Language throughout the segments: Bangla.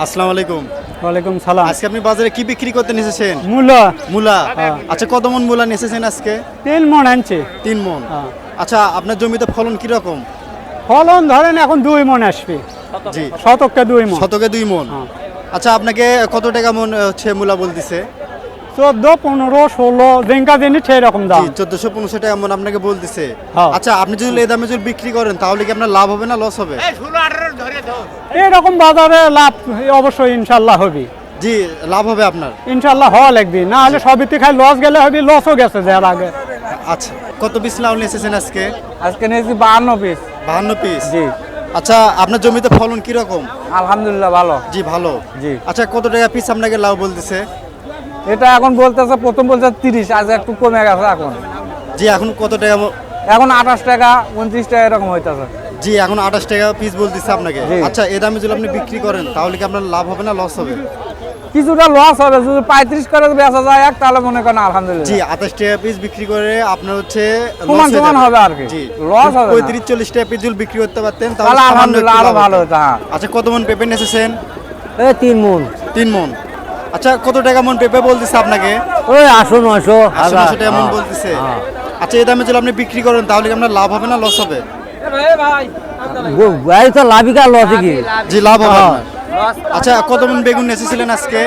আসসালামু আলাইকুম। ওয়ালাইকুম সালাম। আজকে আপনি বাজারে কি বিক্রি করতে এসেছেন মূলা। আচ্ছা কত মন মূলা এসেছেন আজকে? তিন মন আনছে। তিন মন। হ্যাঁ। আচ্ছা আপনার জমিতে ফলন কি রকম? ফলন ধরেন এখন দুই মন আসবে। জি। শতকটা দুই মন। শতকে দুই মন। হ্যাঁ। আচ্ছা আপনাকে কত টাকা মন হচ্ছে মূলা বলতেছে? চোদ্দ পনেরো ষোলো সেই রকম দাম। চোদ্দশো পনেরোশো টাকা মন আপনাকে বলতেছে। হ্যাঁ। আচ্ছা আপনি যদি এই দামে যদি বিক্রি করেন তাহলে কি আপনার লাভ হবে না লস হবে? এরকম বাজারে লাভ অবশ্যই ইনশাল্লাহ হবে। জি লাভ হবে আপনার। ইনশাল্লাহ হওয়া লাগবে। না হলে সবিতে খাই লস গেলে হবে লসও গেছে যার আগে। আচ্ছা কত পিস লাউ নিয়ে এসেছেন আজকে? আজকে নিয়েছি বাহান্ন পিস বাহান্ন পিস জি। আচ্ছা আপনার জমিতে ফলন কি রকম আলহামদুলিল্লাহ ভালো। জি ভালো। জি। আচ্ছা কত টাকা পিস আপনাকে লাউ বলতেছে? এটা এখন বলতেছে প্রথম বলছে তিরিশ আজ একটু কমে গেছে এখন। জি এখন কত টাকা এখন আঠাশ টাকা উনত্রিশ টাকা এরকম হইতেছে। জি এখন আঠাশ টাকা পিস বলতেছে আপনাকে। আচ্ছা এ দামে যদি আপনি বিক্রি করেন তাহলে কি আপনার লাভ হবে না লস হবে? কিছুটা লস হবে যদি পঁয়ত্রিশ করে বেচা যায় এক তাহলে মনে করেন আলহামদুলিল্লাহ। জি আঠাশ টাকা পিস বিক্রি করে আপনার হচ্ছে সমান সমান হবে আর কি। জি Loss হবে পঁয়ত্রিশ চল্লিশ টাকা পিস যদি বিক্রি করতে পারতেন তাহলে আলহামদুলিল্লাহ আরও ভালো হতো। হ্যাঁ। আচ্ছা কত মন পেঁপে নেছেন এই তিন মন। তিন মন। আচ্ছা কত টাকা মন পেঁপে বলতেছে আপনাকে? ওই আটশো নয়শো আটশো হাজার নশো টাকা মন বলতেছে। আচ্ছা এই দামে যদি আপনি বিক্রি করেন তাহলে কি আপনার লাভ হবে না লস হবে? গাড়ি তো লাভিকা লসে কি? জি লাভ হবে হ্যাঁ। আচ্ছা কত মন বেগুন নেছেছিলেন আজকে?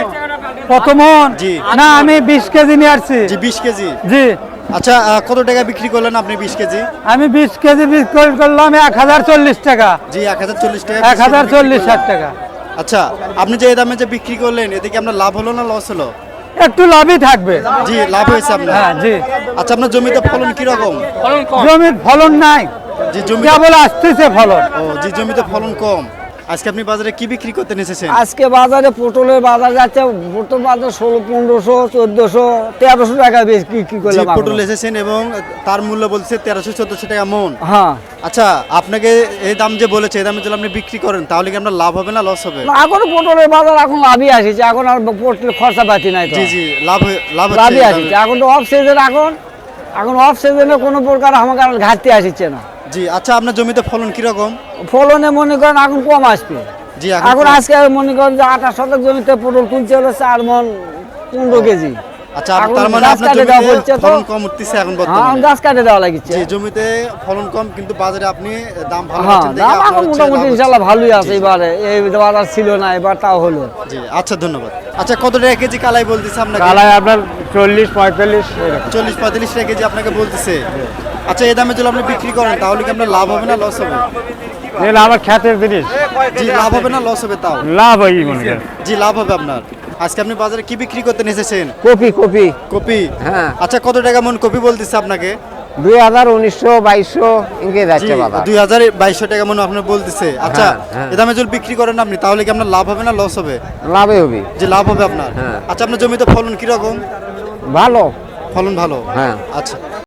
কত মন? জি। না আমি বিশ কেজি নিয়ে আসছি। জি বিশ কেজি। জি। আচ্ছা কত টাকা বিক্রি করলেন আপনি বিশ কেজি? আমি বিশ কেজি বিক্রি করলাম এক হাজার চল্লিশ টাকা। জি এক হাজার চল্লিশ টাকা এক হাজার চল্লিশ ষাট টাকা। আচ্ছা আপনি যে এই দামে যে বিক্রি করলেন এতে কি আপনার লাভ হলো না লস হলো? একটু লাভই থাকবে। জি লাভ হয়েছে আপনার। হ্যাঁ জি। আচ্ছা আপনার জমিতে ফলন কি রকম? জমির ফলন নাই। জি জমি কেবল আসতেছে ফলন। ও জি জমিতে ফলন কম। আজকে আপনি বাজারে কি বিক্রি করতে এসেছেন আজকে বাজারে পটলের বাজার যাচ্ছে পটল বাজার ষোলো পনেরোশো চোদ্দশো তেরোশো টাকা কি করলাম পটল এসেছেন এবং তার মূল্য বলছে তেরোশো চোদ্দশো টাকা মন। হ্যাঁ। আচ্ছা আপনাকে এই দাম যে বলেছে এই দামে যদি আপনি বিক্রি করেন তাহলে কি আপনার লাভ হবে না লস হবে? এখন পটলের বাজার এখন লাভই আসিছে এখন আর পটল খরচা পাতি নাই জি জি লাভ লাভ লাভই আসিছে। এখন তো অফ সিজন এখন এখন অফ সিজনে কোনো প্রকার আমাকে আর ঘাটতি আসিচ্ছে না। জি আচ্ছা আপনার জমিতে ফলন কীরকম? ফলনে মনে করেন এখন কম আসবে। জি এখন আজকে মনে করেন যে আঠাশ শতক জমিতে পটল তুলছে হলো চার মন পনেরো কেজি। আচ্ছা তার মানে আপনার জমিতে ফলন কম উঠতেছে এখন হ্যাঁ বর্তমানে গাছ কাটে দেওয়া জি জমিতে ফলন কম কিন্তু বাজারে আপনি দাম ভালো হ্যাঁ পাচ্ছেন দাম এখন মোটামুটি লাভ ইনশাল্লাহ ভালোই আছে এবারে। এই বাজার ছিল না এবার তাও হলো। জি আচ্ছা ধন্যবাদ। আচ্ছা কত টাকা কেজি কালাই বলতেছে আপনাকে? কালায় আপনার চল্লিশ পঁয়তাল্লিশ চল্লিশ পঁয়তাল্লিশ টাকা কেজি আপনাকে বলতেছে। আচ্ছা এই দামে যদি আপনি বিক্রি করেন তাহলে কি আপনার লাভ হবে না লস হবে? এগুলো আমার খ্যাতের জিনিস। জি লাভ হবে না লস হবে তাও? লাভ হয় মনে করেন। জি লাভ হবে আপনার। আজকে আপনি বাজারে কি বিক্রি করতে এসেছেন? কপি কপি। কপি? হ্যাঁ। আচ্ছা কত টাকা মন কপি বলতেছে আপনাকে? দুই হাজার উনিশশো বাইশশো জি যাচ্ছে বাজার দুই হাজার বাইশশো টাকা মন আপনার বলতেছে। আচ্ছা হ্যাঁ, হ্যাঁ। এই দামে যদি বিক্রি করেন আপনি তাহলে কি আপনার লাভ হবে না লস হবে? লাভে হবে। জি লাভ হবে আপনার। হ্যাঁ। আচ্ছা আপনার জমিতে ফলন কীরকম? ভালো। ফলন ভালো? হ্যাঁ। আচ্ছা।